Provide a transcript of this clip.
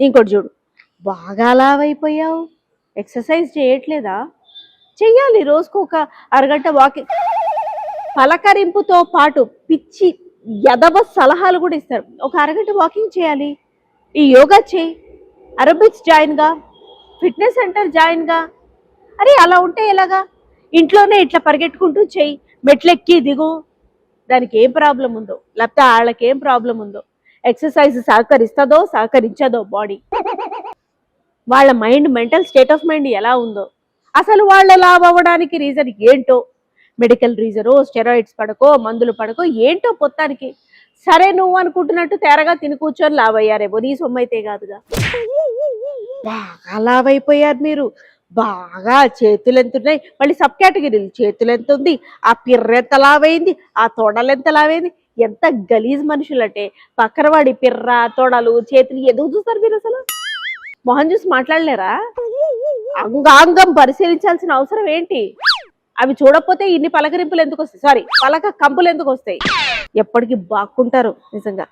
ఇంకోటి చూడు. బాగా లావైపోయావు. ఎక్సర్సైజ్ చేయట్లేదా? చెయ్యాలి. రోజుకు ఒక అరగంట వాకింగ్ పలకరింపుతో పాటు పిచ్చి ఎదవ సలహాలు కూడా ఇస్తారు. ఒక అరగంట వాకింగ్ చేయాలి. ఈ యోగా చేయి. అరోబిక్స్ జాయిన్గా ఫిట్నెస్ సెంటర్ జాయిన్గా అరే అలా ఉంటే ఎలాగా? ఇంట్లోనే ఇట్లా పరిగెట్టుకుంటూ చెయ్యి మెట్లెక్కి దిగు. దానికి ఏం ప్రాబ్లం ఉందో? లేకపోతే వాళ్ళకి ఏం ప్రాబ్లం ఉందో? ఎక్సర్సైజ్ సహకరిస్తుందో సహకరించదో బాడీ. వాళ్ళ mind mental state of mind ఎలా ఉందో. అసలు వాళ్ళ లాభ అవ్వడానికి రీజన్ ఏంటో మెడికల్ రీజనో స్టెరాయిడ్స్ పడకో మందులు పడకో ఏంటో పొత్తానికి సరే నువ్వు అనుకుంటున్నట్టు తేరగా తిని కూర్చొని లావయ్యారేమో నీ సొమ్ము అయితే కాదుగా. బాగా లావైపోయారు అయిపోయారు మీరు. బాగా చేతులు ఎంత ఉన్నాయి మళ్ళీ సబ్ కేటగిరీలు చేతులు ఎంత ఉంది? ఆ పిర్ర ఎంత లావైంది? ఆ తొడలు ఎంత లావైంది? ఎంత గలీజ్ మనుషులు అంటే పిర్ర తోడలు చేతులు ఎందుకు చూస్తారు మీరు అసలు? మొహం చూసి మాట్లాడలేరా? అంగాంగం పరిశీలించాల్సిన అవసరం ఏంటి? అవి చూడకపోతే ఇన్ని పలకరింపులు ఎందుకు వస్తాయి? సారీ పలక కంపులు ఎందుకు వస్తాయి? ఎప్పటికీ బాక్కుంటారు నిజంగా.